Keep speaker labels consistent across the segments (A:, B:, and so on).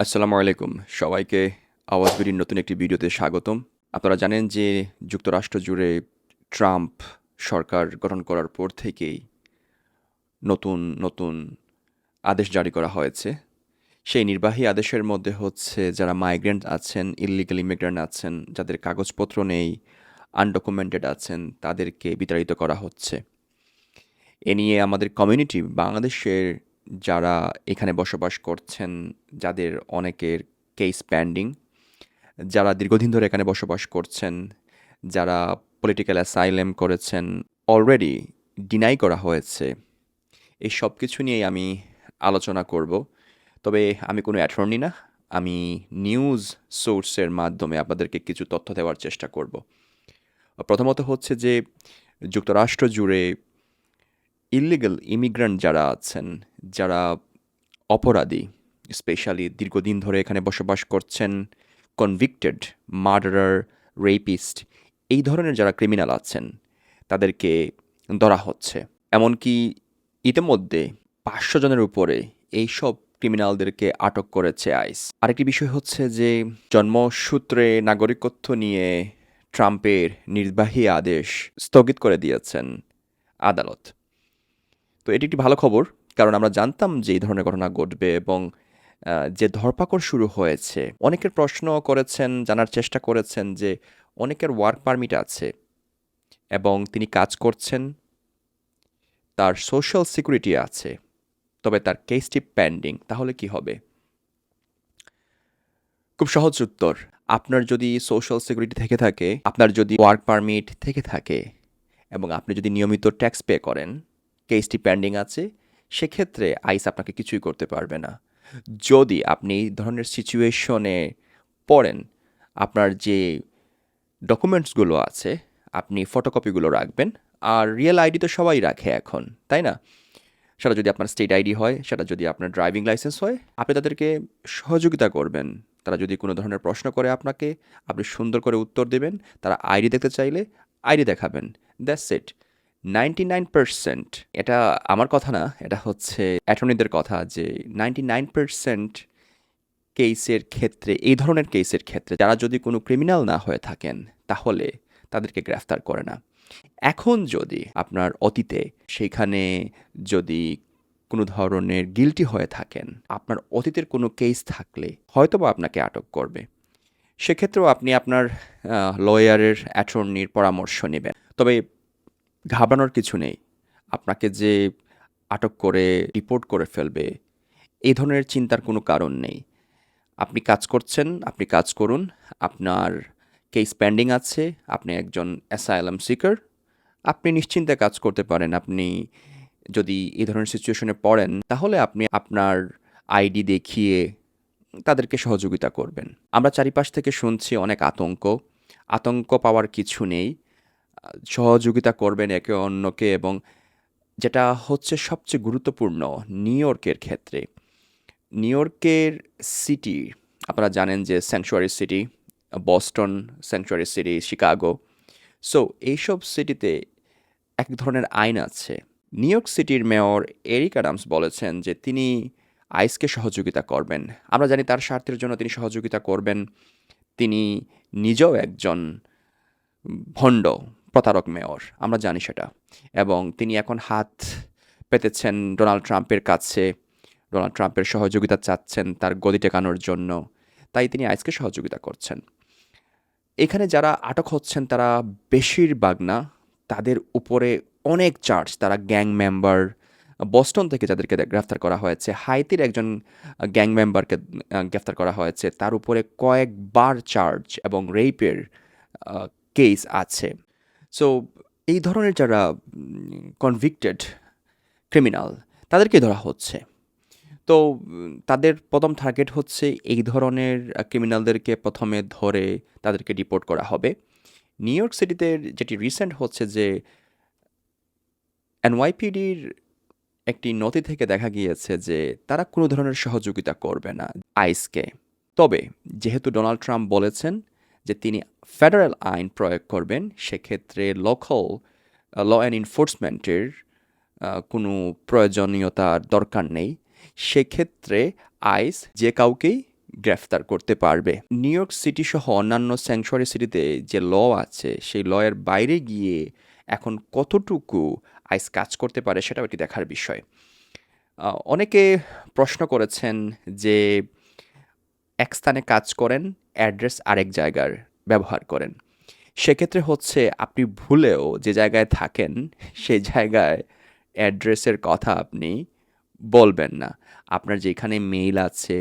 A: আসসালামু আলাইকুম। সবাইকে আওয়াজ বিডির নতুন একটি ভিডিওতে স্বাগতম। আপনারা জানেন যে যুক্তরাষ্ট্র জুড়ে ট্রাম্প সরকার গঠন করার পর থেকেই নতুন নতুন আদেশ জারি করা হয়েছে। সেই নির্বাহী আদেশের মধ্যে হচ্ছে যারা মাইগ্রেন্ট আছেন ইলিগাল ইমিগ্রেন্ট আছেন, যাদের কাগজপত্র নেই আনডকুমেন্টেড আছেন, তাদেরকে বিতাড়িত করা হচ্ছে। এ নিয়ে আমাদের কমিউনিটি বাংলাদেশের যারা এখানে বসবাস করছেন, যাদের অনেকের কেস প্যান্ডিং যারা দীর্ঘদিন ধরে এখানে বসবাস করছেন, যারা পলিটিক্যাল অ্যাসাইলেম করেছেন অলরেডি ডিনাই করা হয়েছে। এই সব কিছু নিয়েই আমি আলোচনা করব। তবে আমি কোনো অ্যাটর্নি না, আমি নিউজ সোর্সের মাধ্যমে আপনাদেরকে কিছু তথ্য দেওয়ার চেষ্টা করব। প্রথমত হচ্ছে যে, যুক্তরাষ্ট্র জুড়ে ইলিগাল ইমিগ্রান্ট যারা আছেন, যারা অপরাধী স্পেশালি দীর্ঘদিন ধরে এখানে বসবাস করছেন কনভিক্টেড মার্ডারার রেপিস্ট এই ধরনের যারা ক্রিমিনাল আছেন, তাদেরকে ধরা হচ্ছে। এমনকি ইতিমধ্যে পাঁচশো জনের উপরে এইসব ক্রিমিনালদেরকে আটক করেছে আইস। আরেকটি বিষয় হচ্ছে যে, জন্মসূত্রে নাগরিকত্ব নিয়ে ট্রাম্পের নির্বাহী আদেশ স্থগিত করে দিয়েছেন আদালত। তো এটি একটি ভালো খবর, কারণ আমরা জানতাম যে এই ধরনের ঘটনা ঘটবে এবং যে ধরপাকড় শুরু হয়েছে, অনেকের প্রশ্ন করেছেন, জানার চেষ্টা করেছেন যে অনেকের ওয়ার্ক পারমিট আছে এবং তিনি কাজ করছেন, তার সোশ্যাল সিকিউরিটি আছে, তবে তার কেসটি পেন্ডিং তাহলে কি হবে? খুব সহজ উত্তর, আপনার যদি সোশ্যাল সিকিউরিটি থেকে থাকে, আপনার যদি ওয়ার্ক পারমিট থেকে থাকে এবং আপনি যদি নিয়মিত ট্যাক্স পে করেন কেসটি পেন্ডিং আছে, সেক্ষেত্রে আইস আপনাকে কিছুই করতে পারবে না। যদি আপনি এই ধরনের সিচুয়েশনে পড়েন, আপনার যে ডকুমেন্টসগুলো আছে, আপনি ফটোকপিগুলো রাখবেন, আর রিয়েল আইডি তো সবাই রাখে এখন, তাই না? সেটা যদি আপনার স্টেট আইডি হয়, সেটা যদি আপনার ড্রাইভিং লাইসেন্স হয়, আপনি তাদেরকে সহযোগিতা করবেন। তারা যদি কোনো ধরনের প্রশ্ন করে আপনাকে, আপনি সুন্দর করে উত্তর দেবেন, তারা আইডি দেখতে চাইলে আইডি দেখাবেন। That's it ninety nine percent এটা আমার কথা না, এটা হচ্ছে অ্যাটর্নিদের কথা যে নাইনটি নাইন পার্সেন্ট কেসের ক্ষেত্রে, এই ধরনের কেসের ক্ষেত্রে যারা যদি কোনো ক্রিমিনাল না হয়ে থাকেন, তাহলে তাদেরকে গ্রেফতার করে না। এখন যদি আপনার অতীতে সেখানে যদি কোনো ধরনের গিলটি হয়ে থাকেন, আপনার অতীতের কোনো কেস থাকলে হয়তোবা আপনাকে আটক করবে। সেক্ষেত্রেও আপনি আপনার লয়ারের অ্যাটর্নির পরামর্শ নেবেন। তবে ঘাবড়ানোর কিছু নেই। আপনাকে যে আটক করে রিপোর্ট করে ফেলবে এই ধরনের চিন্তার কোনো কারণ নেই। আপনি কাজ করছেন, আপনি কাজ করুন। আপনার কেস পেন্ডিং আছে, আপনি একজন অ্যাসাইলাম সিকার। আপনি নিশ্চিন্তে কাজ করতে পারেন। আপনি যদি এই ধরনের সিচুয়েশনে পড়েন, তাহলে আপনি আপনার আইডি দেখিয়ে তাদেরকে সহযোগিতা করবেন। আমরা চারিপাশ থেকে শুনছি অনেক আতঙ্ক। আতঙ্ক পাওয়ার কিছু নেই। সহযোগিতা করবেন একে অন্যকে এবং যেটা হচ্ছে সবচেয়ে গুরুত্বপূর্ণ নিউ ইয়র্কের ক্ষেত্রে। নিউ ইয়র্কের সিটি, আপনারা জানেন যে sanctuary city, Boston sanctuary city, Chicago. So, এইসব সিটিতে এক ধরনের আইন আছে। নিউ ইয়র্ক সিটির মেয়র এরিক অ্যাডামস বলেছেন যে তিনি আইসকে সহযোগিতা করবেন। আমরা জানি তার স্বার্থের জন্য তিনি সহযোগিতা করবেন। তিনি নিজেও একজন ভণ্ড প্রতারক মেয়র, আমরা জানি সেটা। এবং তিনি এখন হাত পেতেছেন ডোনাল্ড ট্রাম্পের কাছে। ডোনাল্ড ট্রাম্পের সহযোগিতা চাচ্ছেন তার গদি টেকানোর জন্য। তাই তিনি আইসকে সহযোগিতা করছেন। এখানে যারা আটক হচ্ছেন, তারা বেশিরভাগ না, তাদের উপরে অনেক চার্জ। তারা গ্যাং মেম্বার, বস্টন থেকে যাদেরকে গ্রেফতার করা হয়েছে, হাইতির একজন গ্যাং মেম্বারকে গ্রেফতার করা হয়েছে। তার উপরে কয়েকবার চার্জ এবং রেপের কেস আছে। সো এই ধরনের যারা কনভিক্টেড ক্রিমিনাল তাদেরকে ধরা হচ্ছে। তো, তাদের প্রথম টার্গেট হচ্ছে এই ধরনের ক্রিমিনালদেরকে প্রথমে ধরে তাদেরকে ডিপোর্ট করা হবে। নিউ ইয়র্ক সিটিতে যেটি রিসেন্ট হচ্ছে যে এনওয়াইপিডির একটি নথি থেকে দেখা গিয়েছে যে, তারা কোনো ধরনের সহযোগিতা করবে না আইসকে। তবে, যেহেতু ডোনাল্ড ট্রাম্প বলেছেন যে তিনি ফেডারেল আইন প্রয়োগ করবেন, সেক্ষেত্রে লোকাল ল অ্যান্ড এনফোর্সমেন্টের কোনো প্রয়োজনীয়তার দরকার নেই। সেক্ষেত্রে আইস যে কাউকেই গ্রেফতার করতে পারবে। নিউ ইয়র্ক সিটি সহ অন্যান্য স্যাংচুয়ারি সিটিতে যে ল আছে, সেই লয়ের বাইরে গিয়ে এখন কতটুকু আইস কাজ করতে পারে সেটাও একটি দেখার বিষয়। অনেকে প্রশ্ন করেছেন যে এক স্থানে কাজ করেন অ্যাড্রেস আরেক জায়গার ব্যবহার করেন। সেক্ষেত্রে হচ্ছে আপনি ভুলেও যে জায়গায় থাকেন, সেই জায়গায় অ্যাড্রেসের কথা আপনি বলবেন না। আপনার যেখানে মেইল আছে,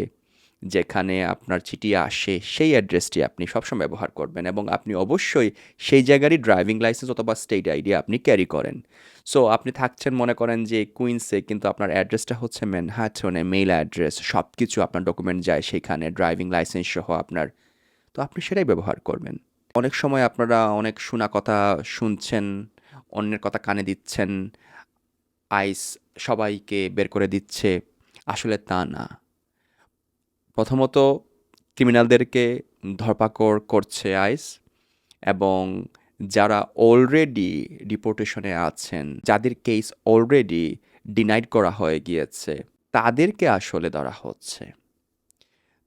A: যেখানে আপনার চিঠি আসে, সেই অ্যাড্রেসটি আপনি সবসময় ব্যবহার করবেন এবং আপনি অবশ্যই সেই জায়গারই ড্রাইভিং লাইসেন্স অথবা স্টেট আইডি আপনি ক্যারি করেন। সো, আপনি থাকছেন মনে করেন যে কুইন্সে, কিন্তু আপনার অ্যাড্রেসটা হচ্ছে ম্যানহাটনে, মেইল অ্যাড্রেস সব কিছু আপনার ডকুমেন্ট যায় সেখানে, ড্রাইভিং লাইসেন্স সহ আপনার তো আপনি সেটাই ব্যবহার করবেন। অনেক সময় আপনারা অনেক শোনা কথা শুনছেন, অন্যের কথা কানে দিচ্ছেন, আইস সবাইকে বের করে দিচ্ছে। আসলে তা না। প্রথমত ক্রিমিনালদেরকে ধরপাকড় করছে আইস এবং যারা অলরেডি ডিপোর্টেশনে আছেন, যাদের কেস অলরেডি ডিনাইড করা হয়ে গিয়েছে, তাদেরকে আসলে ধরা হচ্ছে।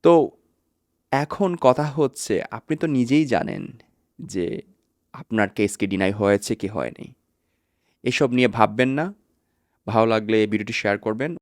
A: তো এখন কথা হচ্ছে, আপনি তো নিজেই জানেন যে আপনার কেসকে ডিনাই হয়েছে কি হয়নি। এসব নিয়ে ভাববেন না। ভালো লাগলে ভিডিওটি শেয়ার করবেন।